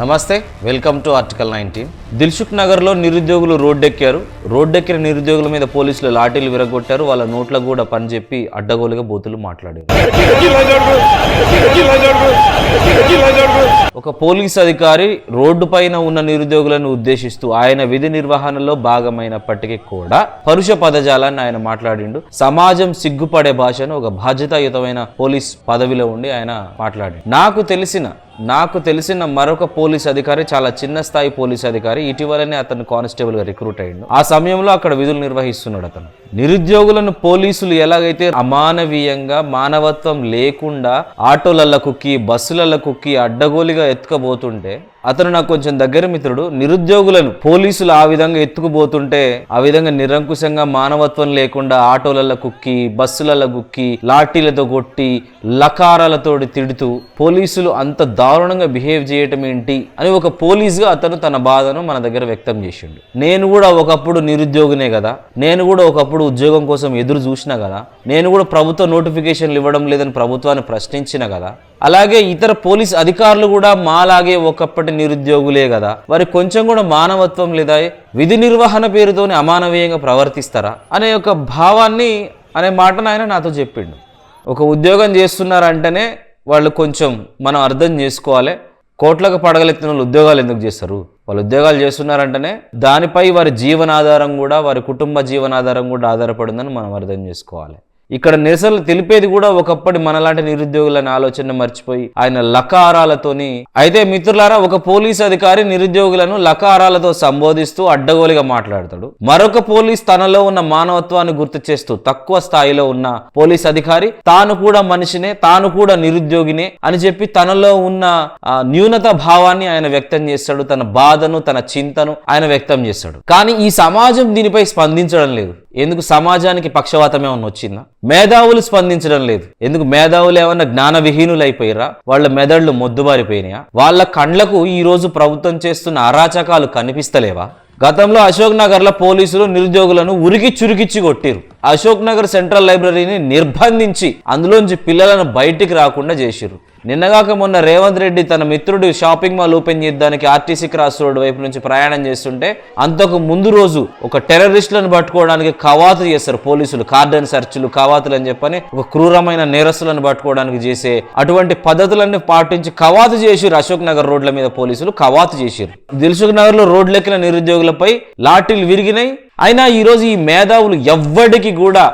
నమస్తే welcome to article nineteen Dilsukh నగర్లో నిరుద్యోగులు రోడ్డెక్కారు. రోడ్డెక్కిన నిరుద్యోగుల మీద పోలీసులు లాఠీలు విరగొట్టారు. వాళ్ళ నోట్లకు కూడా పని చెప్పి అడ్డగోలుగా బూతులు మాట్లాడారు. ఒక పోలీస్ అధికారి రోడ్డు పైన ఉన్న నిరుద్యోగులను ఉద్దేశిస్తూ ఆయన విధి నిర్వహణలో భాగమైనప్పటికీ కూడా పరుష పదజాలాన్ని ఆయన మాట్లాడిండు. సమాజం సిగ్గుపడే భాషను ఒక బాధ్యతాయుతమైన పోలీస్ పదవిలో ఉండి ఆయన మాట్లాడి నాకు తెలిసిన నాకు తెలిసిన మరొక పోలీస్ అధికారి చాలా చిన్న స్థాయి పోలీస్ అధికారి ఇటీవలనే అతను కానిస్టేబుల్గా రిక్రూట్ అయ్యిండు. ఆ సమయంలో అక్కడ విధులు నిర్వహిస్తున్నాడు అతను. నిరుద్యోగులను పోలీసులు ఎలాగైతే అమానవీయంగా మానవత్వం లేకుండా ఆటోలల్ల కుక్కి బస్సులల్ల కుక్కి అడ్డగోలిగా ఎత్తుకబోతుంటే అతను నాకు కొంచెం దగ్గర మిత్రుడు నిరుద్యోగులను పోలీసులు ఆ విధంగా ఎత్తుకుపోతుంటే ఆ విధంగా నిరంకుశంగా మానవత్వం లేకుండా ఆటోలల్ల కుక్కి బస్సులల్ల గుక్కి లాఠీలతో కొట్టి లకారాలతోటి తిడుతూ పోలీసులు అంత దారుణంగా బిహేవ్ చేయటం ఏంటి అని ఒక పోలీస్గా అతను తన బాధను మన దగ్గర వ్యక్తం చేసిండు. నేను కూడా ఒకప్పుడు నిరుద్యోగినే కదా. నేను కూడా ఒకప్పుడు ఉద్యోగం కోసం ఎదురు చూసినా కదా. నేను కూడా ప్రభుత్వ నోటిఫికేషన్లు ఇవ్వడం లేదని ప్రభుత్వాన్ని ప్రశ్నించిన కదా. అలాగే ఇతర పోలీస్ అధికారులు కూడా మాలాగే ఒకప్పటి నిరుద్యోగులే కదా. వారి కొంచెం కూడా మానవత్వం లేదా విధి నిర్వహణ పేరుతోనే అమానవీయంగా ప్రవర్తిస్తారా అనే ఒక భావాన్ని అనే మాటను ఆయన నాతో చెప్పిండు. ఒక ఉద్యోగం చేస్తున్నారంటేనే వాళ్ళు కొంచెం మనం అర్థం చేసుకోవాలి. కోట్లకు పడగలెత్తిన వాళ్ళు ఉద్యోగాలు ఎందుకు చేస్తారు? వాళ్ళు ఉద్యోగాలు చేస్తున్నారంటేనే దానిపై వారి జీవనాధారం కూడా వారి కుటుంబ జీవనాధారం కూడా ఆధారపడిందని మనం అర్థం చేసుకోవాలి. ఇక్కడ నిరసనలు తెలిపేది కూడా ఒకప్పటి మనలాంటి నిరుద్యోగులని ఆలోచన మర్చిపోయి ఆయన లకారాలతోని. అయితే మిత్రులారా ఒక పోలీస్ అధికారి నిరుద్యోగులను లకారాలతో సంబోధిస్తూ అడ్డగోలుగా మాట్లాడతాడు. మరొక పోలీస్ తనలో ఉన్న మానవత్వాన్ని గుర్తు చేస్తూ తక్కువ స్థాయిలో ఉన్న పోలీస్ అధికారి తాను కూడా మనిషినే తాను కూడా నిరుద్యోగినే అని చెప్పి తనలో ఉన్న న్యూనత భావాన్ని ఆయన వ్యక్తం చేస్తాడు. తన బాధను తన చింతను ఆయన వ్యక్తం చేస్తాడు. కానీ ఈ సమాజం దీనిపై స్పందించడం లేదు. ఎందుకు? సమాజానికి పక్షవాతం ఉన్న వచ్చిందా? మేధావులు స్పందించడం లేదు. ఎందుకు మేధావులు ఏమన్నా జ్ఞాన విహీనులు అయిపోయిరా వాళ్ళ మెదళ్ళు మొద్దుబారిపోయినాయా? వాళ్ళ కండ్లకు ఈ రోజు ప్రభుత్వం చేస్తున్న అరాచకాలు కనిపిస్తలేవా? గతంలో అశోక్ నగర్లో పోలీసులు నిరుద్యోగులను ఉరికి చురికిచ్చి కొట్టిరు అశోక్ నగర్ సెంట్రల్ లైబ్రరీని నిర్బంధించి అందులోంచి పిల్లలను బయటికి రాకుండా చేసిరు నిన్నగాక మొన్న రేవంత్ రెడ్డి తన మిత్రుడు షాపింగ్ మాల్ ఓపెన్ చేద్దానికి ఆర్టీసీ క్రాస్ రోడ్ వైపు నుంచి ప్రయాణం చేస్తుంటే అంతకు ముందు రోజు ఒక టెర్రరిస్టులను పట్టుకోవడానికి కవాతు చేస్తారు పోలీసులు. కార్డన్ సెర్చ్లు కవాతులు అని చెప్పని ఒక క్రూరమైన నేరస్తులను పట్టుకోవడానికి చేసే అటువంటి పద్ధతులన్నీ పాటించి కవాతు చేసిరు అశోక్ నగర్ రోడ్ల మీద పోలీసులు. కవాతు చేసిరు దిల్సుఖ్ నగర్లో రోడ్లెక్కిన నిరుద్యోగులపై లాఠీలు విరిగినాయి. అయినా ఈరోజు ఈ మేధావులు ఎవ్వడికి కూడా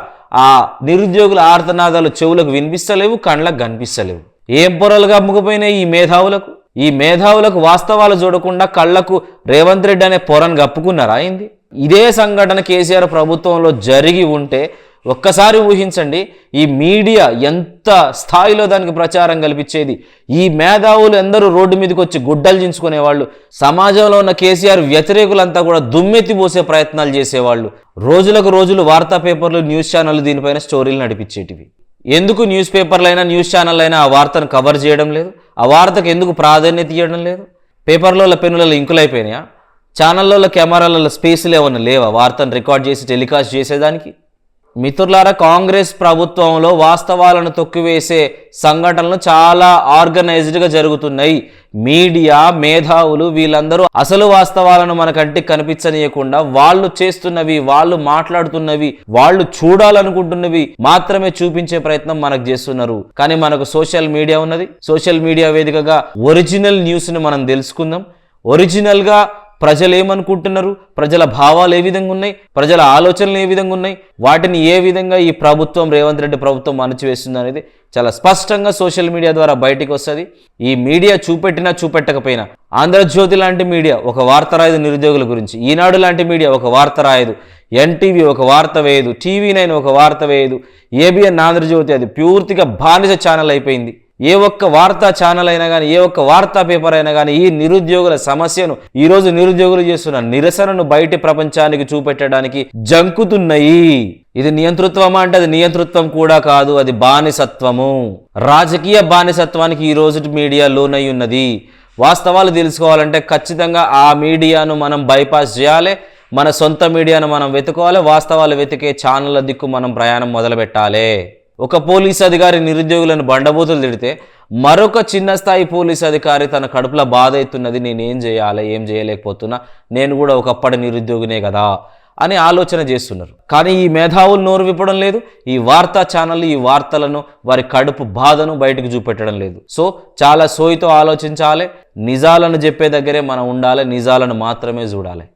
ఆ నిరుద్యోగుల ఆర్తనాదాలు చెవులకు వినిపిస్తలేవు కళ్ళకు కనిపిస్తలేవు. ఏం పొరలుగా అమ్ముకుపోయినాయి ఈ మేధావులకు? ఈ మేధావులకు వాస్తవాలు చూడకుండా కళ్ళకు రేవంత్ రెడ్డి అనే పొరను కప్పుకున్నారా అయింది ఇదే సంఘటన కేసీఆర్ ప్రభుత్వంలో జరిగి ఉంటే ఒక్కసారి ఊహించండి ఈ మీడియా ఎంత స్థాయిలో దానికి ప్రచారం కల్పించేది? ఈ మేధావులు ఎందరూ రోడ్డు మీదకి వచ్చి గుడ్డలు చించుకునేవాళ్ళు సమాజంలో ఉన్న కేసీఆర్ వ్యతిరేకులంతా కూడా దుమ్మెత్తి పోసే ప్రయత్నాలు చేసేవాళ్ళు. రోజులకు రోజులు వార్తా పేపర్లు న్యూస్ ఛానళ్ళు దీనిపైన స్టోరీలు నడిపించేటివి. ఎందుకు న్యూస్ పేపర్లైనా న్యూస్ ఛానల్ అయినా ఆ వార్తను కవర్ చేయడం లేదు? ఆ వార్తకు ఎందుకు ప్రాధాన్యత ఇవ్వడం లేదు? పేపర్లలో పెన్నులలో ఇంకులు అయిపోయినాయా? ఛానళ్ళలో కెమెరాలలో స్పేస్లు ఏమన్నా లేవా? వార్తను రికార్డ్ చేసి టెలికాస్ట్ చేసేదానికి? మిత్రులారా కాంగ్రెస్ ప్రభుత్వంలో వాస్తవాలను తొక్కివేసే సంఘటనలు చాలా ఆర్గనైజ్డ్గా జరుగుతున్నాయి. మీడియా మేధావులు వీళ్ళందరూ అసలు వాస్తవాలను మన కంటికి కనిపించనీయకుండా వాళ్ళు చేస్తున్నవి వాళ్ళు మాట్లాడుతున్నవి వాళ్ళు చూడాలనుకుంటున్నవి మాత్రమే చూపించే ప్రయత్నం మనకు చేస్తున్నారు. కానీ మనకు సోషల్ మీడియా ఉన్నది. సోషల్ మీడియా వేదికగా ఒరిజినల్ న్యూస్ని మనం తెలుసుకుందాం. ఒరిజినల్గా ప్రజలు ఏమనుకుంటున్నారు ప్రజల భావాలు ఏ విధంగా ఉన్నాయి? ప్రజల ఆలోచనలు ఏ విధంగా ఉన్నాయి? వాటిని ఏ విధంగా ఈ ప్రభుత్వం రేవంత్ రెడ్డి ప్రభుత్వం అణచివేస్తుంది అనేది చాలా స్పష్టంగా సోషల్ మీడియా ద్వారా బయటికి వస్తుంది. ఈ మీడియా చూపెట్టినా చూపెట్టకపోయినా ఆంధ్రజ్యోతి లాంటి మీడియా ఒక వార్త రాయదు నిరుద్యోగుల గురించి. ఈనాడు లాంటి మీడియా ఒక వార్త రాయదు. ఎన్టీవీ ఒక వార్త వేయదు. టీవీ నైన్ ఒక వార్త వేయదు. ఏబిఎన్ ఆంధ్రజ్యోతి అది పూర్తిగా బానిస ఛానల్ అయిపోయింది. ఏ ఒక్క వార్తా ఛానల్ అయినా కానీ ఏ ఒక్క వార్తా పేపర్ అయినా కానీ ఈ నిరుద్యోగుల సమస్యను ఈ రోజు నిరుద్యోగులు చేస్తున్న నిరసనను బయటి ప్రపంచానికి చూపెట్టడానికి జంకుతున్నాయి. ఇది నియంతృత్వమా అంటే అది నియంతృత్వం కూడా కాదు అది బానిసత్వము. రాజకీయ బానిసత్వానికి ఈ రోజు మీడియా లోనై ఉన్నది. వాస్తవాలు తెలుసుకోవాలంటే ఖచ్చితంగా ఆ మీడియాను మనం బైపాస్ చేయాలి మన సొంత మీడియాను మనం వెతుకోవాలి వాస్తవాలు వెతికే ఛానళ్ళ దిక్కు మనం ప్రయాణం మొదలుపెట్టాలి. ఒక పోలీస్ అధికారి నిరుద్యోగులను బండబూతులు తిడితే మరొక చిన్న స్థాయి పోలీస్ అధికారి తన కడుపులో బాధ అవుతున్నది నేను ఏం చేయాలి? ఏం చేయలేకపోతున్నా? నేను కూడా ఒకప్పటి నిరుద్యోగినే కదా అని ఆలోచన చేస్తున్నారు. కానీ ఈ మేధావులు నోరు విప్పడం లేదు ఈ వార్తా ఛానళ్ళు ఈ వార్తలను వారి కడుపు బాధను బయటకు చూపెట్టడం లేదు. సో చాలా సోయితో ఆలోచించాలి నిజాలను చెప్పే దగ్గరే మనం ఉండాలి నిజాలను మాత్రమే చూడాలి.